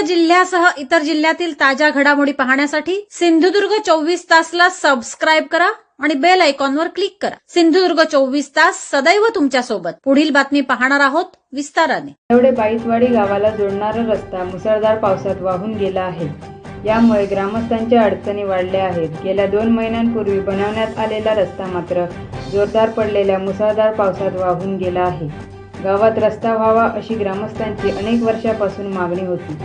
इतर जिल्ह्यातील ताज्या घडामोडी पाहण्यासाठी सिंधुदुर्ग चोवीस तासला सबस्क्राईब करा आणि बेल आयकॉनवर क्लिक करा. सिंधुदुर्ग चोवीस तास सदैव तुमच्यासोबत. पुढील बातमी पाहणार आहोत विस्ताराने. एवढे बाईतवाडी गावाला जोडणारा रस्ता मुसळधार पावसात वाहून गेला आहे. यामुळे ग्रामस्थांच्या अडचणी वाढल्या आहेत. गेल्या दोन महिन्यांपूर्वी बनवण्यात आलेला रस्ता मात्र जोरदार पडलेल्या मुसळधार पावसात वाहून गेला आहे. गावात रस्ता व्हावा अशी ग्रामस्थांची अनेक वर्षापासून मागणी होती.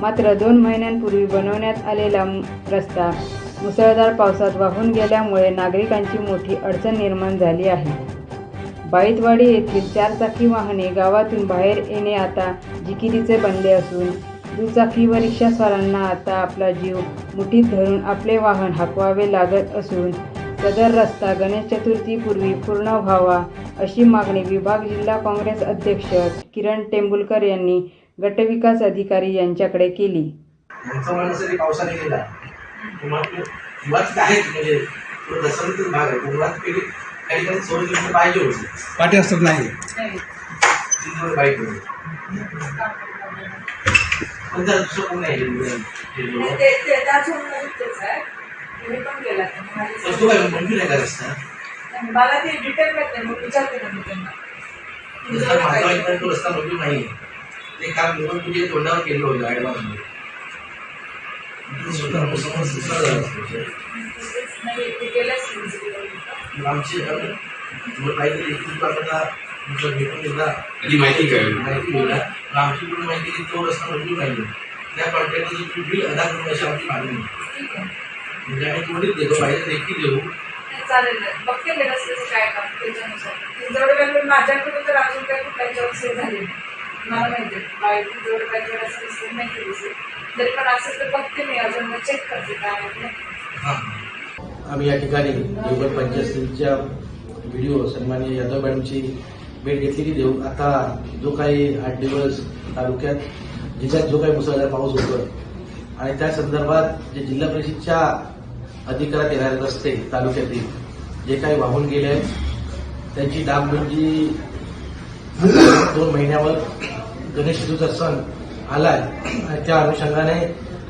मात्र दोन महिन्यांपूर्वी बनवण्यात आलेला रस्ता मुसळधार पावसात वाहून गेल्यामुळे नागरिकांची मोठी अडचण निर्माण झाली आहे. बाईतवाडी येथील चारचाकी वाहने गावातून बाहेर येणे आता जिकिरीचे बनले असून दुचाकी व रिक्षास्वारांना आता आपला जीव मुठीत धरून आपले वाहन हाकवावे लागत असून सदर रस्ता गणेश चतुर्थीपूर्वी पूर्ण व्हावा अशी मागणी विभाग जिल्हा काँग्रेस अध्यक्ष किरण टेंबुलकर यांनी गटविकास अधिकारी यांच्याकडे केली पावसाने गेला म्हणजे पाठी असतात नाही पण गेलेलं. पण तो काय मंजूर आहे का रस्ता मला ते डिटेल नाही, मग विचारते ना मी त्यांना तो रस्ता मंजूर नाही ते काम निवडून तुझे तोंडावर केलं होतं ॲडव्हान्स स्वतः समोर सुचना झाला. आमची काहीतरी एकूण आपल्याला भेटून एकदा कधी माहिती कळेल माहिती पण आमची पूर्ण माहिती की तो रस्ता मंजूर नाही त्या कॉन्ट्रॅक्टरचं तू बिल अदा करून अशी आमची मागणी म्हणजे पाहिजे देखील देऊ. चालेल. बघते काय काम त्याच्यानुसार. तर अजून काही कुठल्या झाले नाही. मला माहिती बाहेर केली तरी पण असेल तर बघते मी अजून चेक करते काय आहे ते. हां. आम्ही या ठिकाणी देवगड पंचायतीच्या व्हिडिओ सन्माननीय यादव मॅडमची भेट घेतलेली देऊ. आता जो काही आठ दिवस तालुक्यात जिल्ह्यात जो काही मुसळधार पाऊस होतो आणि त्या संदर्भात जे जिल्हा परिषदच्या अधिकारात येणारे रस्ते तालुक्यातील जे काही वाहून गेले आहेत त्यांची डागडुजी म्हणजे दोन महिन्यावर गणेश चतुर्थीचा सण आलाय आणि त्या अनुषंगाने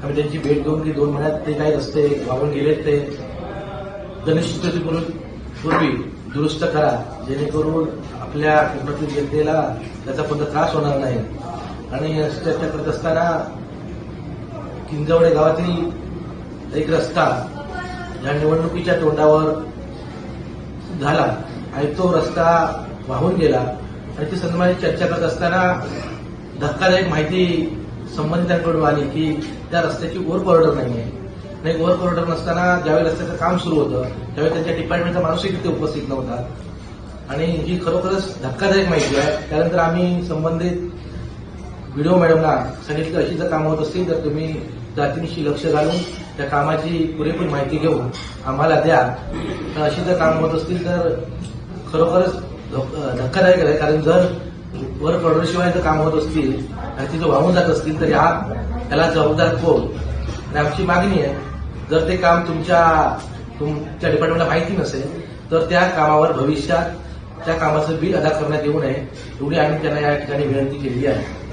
आम्ही त्यांची भेट घेऊन की दोन महिन्यात ते काही रस्ते वाहून गेलेत ते गणेश चतुर्थीपूर्वी पूर्वी दुरुस्त करा जेणेकरून आपल्या कोकणातील जनतेला त्याचा पण त्रास होणार नाही. आणि चर्चा करत असताना किंजवडे गावातील एक रस्ता या निवडणुकीच्या तोंडावर झाला आणि तो रस्ता वाहून गेला आणि ती संदर्भात चर्चा करत असताना धक्कादायक माहिती संबंधितांकडून आली की त्या रस्त्याची ओर कॉरिडॉर नाही आहे नाही ओर कॉरिडॉर नसताना ज्यावेळी रस्त्याचं काम सुरू होतं त्यावेळी त्यांच्या डिपार्टमेंटचा माणूसही तिथे उपस्थित नव्हता. आणि ही खरोखरच धक्कादायक माहिती आहे त्यानंतर आम्ही संबंधित व्हिडिओ मॅडमला सांगितलं अशी जर काम होत असतील तर तुम्ही जातींशी लक्ष घालून त्या कामाची पुरेपूर माहिती घेऊन आम्हाला द्या. तर अशी जर काम होत असतील तर खरोखरच धक्कादायक आहे. कारण जर वर पडल्याशिवाय जर काम होत असतील आणि तिथं वाहून जात असतील तर या त्याला जबाबदार कोण? आणि आमची मागणी आहे जर ते काम तुमच्या तुमच्या डिपार्टमेंटला माहिती नसेल तर त्या कामावर भविष्यात त्या कामाचं बिल अदा करण्यात येऊ नये एवढी आम्ही त्यांना या ठिकाणी विनंती केलेली आहे.